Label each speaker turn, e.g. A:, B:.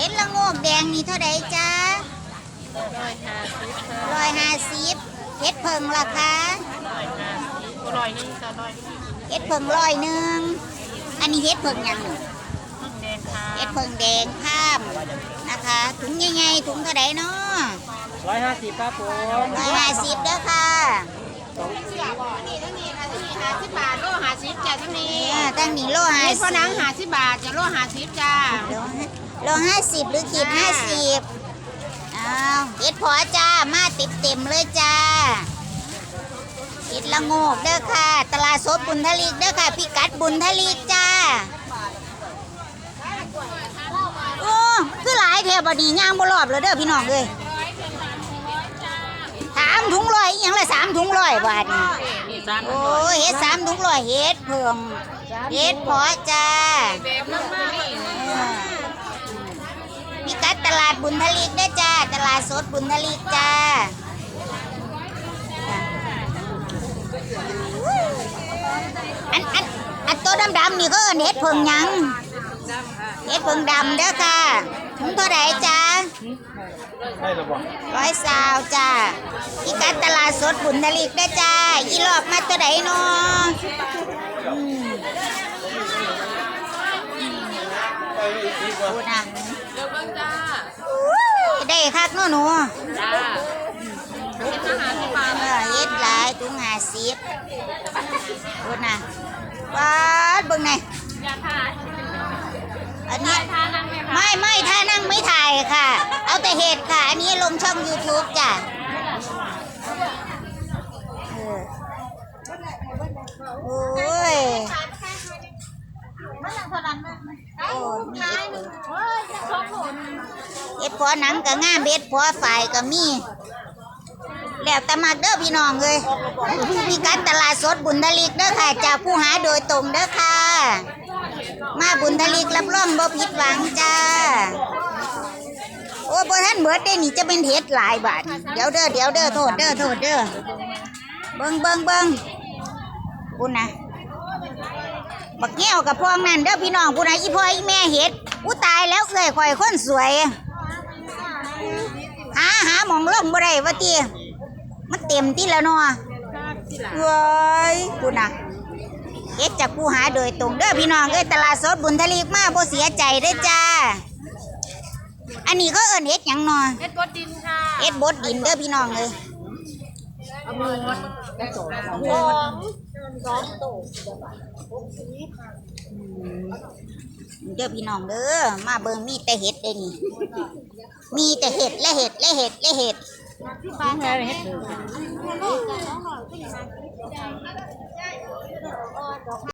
A: เห็ดละโงกแดงนี่เท่าไดจ้า
B: ร้อยห้าสิบค่ะ
A: ร้อยห้าสิบเห็ดเพิงราคา
B: ร้อยห้าสิบร้อยหนึงค่ะร้อยหนึง
A: เห็ดเพิงร้อยหนึ่งอันนี้เห็ดเพิงหยังนี่
B: น้ำแดงค่ะ
A: เห็ดเพิงแดงข้ามนะคะ ถุงใหญ่ๆถุงเท่าไดเนาะ
C: ร้อยห้าสิบครับผม
A: ร้อยห้าสิบเด้อค่ะ
D: นี่ทั้งนี้ค่ะทั้งนี้หาสิบบาทโลหาสิบจ้าทั้งนี้
A: อ่าตั้งนี่โลห้า
D: ไอ้
A: สิ
D: พ่อบนังหาสิบบาทจะโลหาสิบจ้า
A: โลห้าสิบหรือขีดห้าสิบอ้าวเห็ดพอจ้า มาติดเต็มเลยจ้าเห็ดละโงกเด้อค่ะ ตลาดสดบุญทลีกเด้อค่ะ พิกัดบุญทลีกจ้าโอ้คือหลายแถวบดีย่างบ่รอบเลยเด้อพี่น้องเลยสามถุงร้อยอหยังละสามถุงร้อยบาทนี่
B: นี่สาม
A: โอ้ยเฮ็ดสามถุงร้อยเฮ็ดเพิ่มเฮ็ดพอจ้า
D: แบบมากมาก
A: พิกั ดตลาดบุญทลีกได้จ้า ตลาดสดบุญทลีกจ้าอันอันอันตัวดำๆนี่ก็เอิ้นเห็ดเพิงหยังเห็ดเพิงดำเด้อค่ะถุงเท่าไหร่จ้า
C: ร้อ
A: ยสาวจ้าพิกัดตลาดสดบุญทลีกได้จ้าอีหลอกมาตัวไหนเนาะกูนะ
D: เดี๋ยวเบิ่งจ้า
A: ได้ คักเนาะหนู
D: จ้าเฮ็ดอาหารที่ปลา
A: เออเฮ็ดหลายถุงห้าสิบพูดนะวาดเบิ่งไง
D: อย่าถ่าย
A: อันนี้
D: ทานั่งไหมคะ
A: ไม่ไม่ถ้านั่งไม่ถ่ายค่ะ เอาแต่เห็ดค่ะ อันนี้ลงช่อง YouTube จ้ะเออโอ้ยโอ้มี เอ็ดพอหนังกับง่ามเบ็ดพอฝ่ายกับมีแล้วแต่มักเด้อพี่น้องเลยมีการตลาดสดบุญทลิกเด้อค่ะ จากผู้หาโดยตรงเด้อค่ะ มาบุญทลิกรับรองบ่ผิดหวังจ้า โอ้บ่ท่านเบิดได้นี่จะเป็นเฮ็ดหลายบาท เดี๋ยวเด้อเดี๋ยวเด้อโทษเด้อโทษเด้อเบิ่งเบิ่งเบิ่งพุ่นนะ บักแก้วกับพวงนั่นเด้อพี่น้องพุ่นนะอีพ่ออีแม่เฮ็ดอู้ตายแล้วเอ้ยข่อยคนสวย หาหาหมองลงบ่ได้ว่าติมันเต็มที่แล้วเนาะเว้ยพุ่นนะเฮ็ดจากผู้หาโดยตรงเด้อพี่น้องเอ้ยตลาดสดบุญทลีกมาบ่เสียใจเด้อจ้า อันนี้ก็เอิ้นเฮ็ดหยังเนาะ
D: เฮ็ดบดดินค่ะ
A: เฮ็ดบดดินเด้อพี่น้องเลย
D: เอา
A: เด้อพี่น้องเด้อมาเบิ่งมีแต่เห็ดเด้นี่ มีแต่เห็ดและเห็ดและเห็ดและเห็ด
B: แม่เห็ด